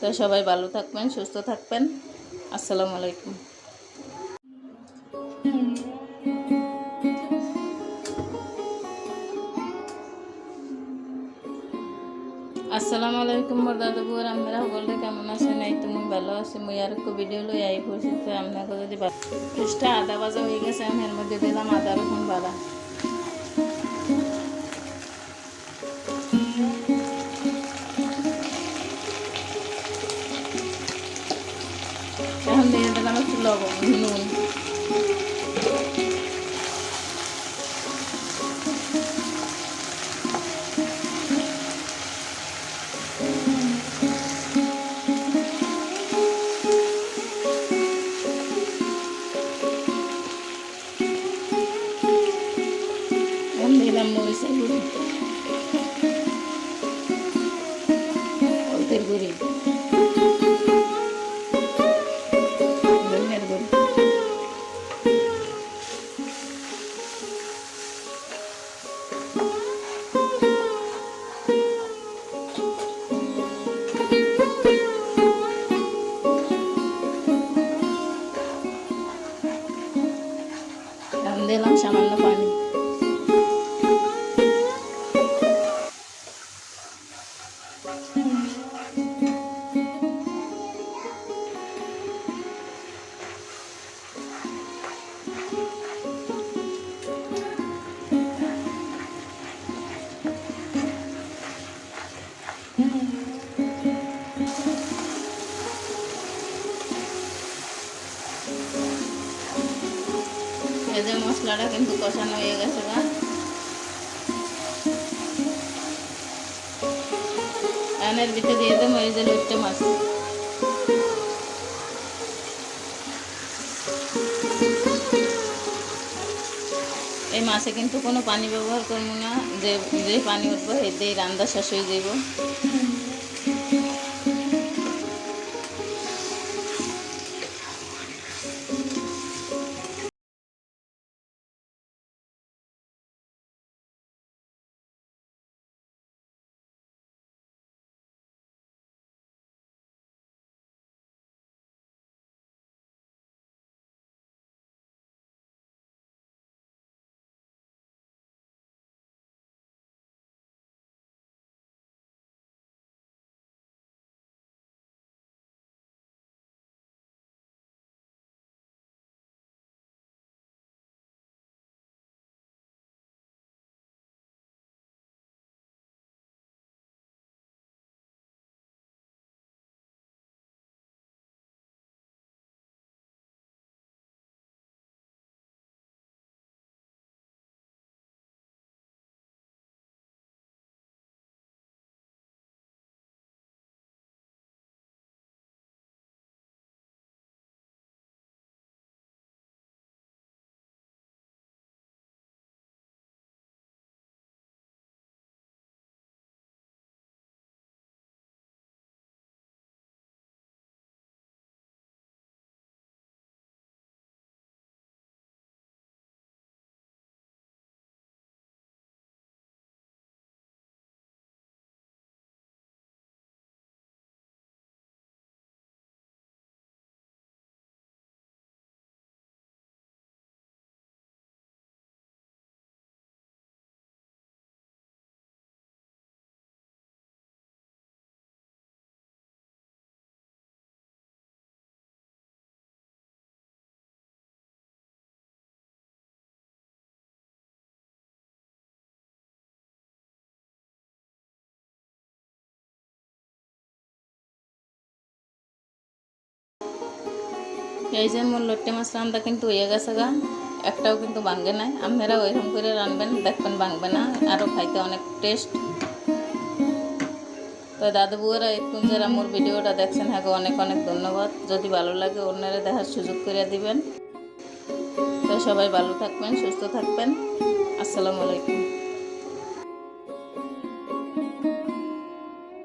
তো সবাই ভালো থাকবেন, সুস্থ থাকবেন। আসসালামু আলাইকুম। আসসালামু আলাইকুম মোর দাদু বুয়ার আমরা সকলে কেমন আছেন? এই তো মুই ভালো আছি। মুই আর একটু ভিডিও লই আই পড়ছি তো আপনাকে যদি ফিসটা আদা বাজা হয়ে গেছে, আমি এর মধ্যে দিলাম আদা রসুন বাড়া লবণ নুন এখন দিলাম মরিচের দিলাম সামান্য পানি। এই যে মশলাটা কিন্তু কষানো হয়ে গেছে বা। এর ভিতরে দিয়ে দেবো এই যে লুট্টে মাছ। এই মাছে কিন্তু কোনো পানি ব্যবহার করব না, যে যে পানি উঠবো এতেই রান্না শেষ হয়ে যাইব। এই যে মোর লট্টে মাছ রান্না কিন্তু হয়ে গেছে গা। একটাও কিন্তু ভাঙবে না আপনারা ওইরকম করে রানবেন, দেখবেন ভাঙবে না। আরও খাইতে অনেক টেস্ট তো দাদু বুয়ারা একটু যারা মোর ভিডিওটা দেখছেন হ্যাঁ অনেক অনেক ধন্যবাদ। যদি ভালো লাগে অন্যরা দেখার সুযোগ করে দিবেন। তো সবাই ভালো থাকবেন, সুস্থ থাকবেন। আসসালামু আলাইকুম।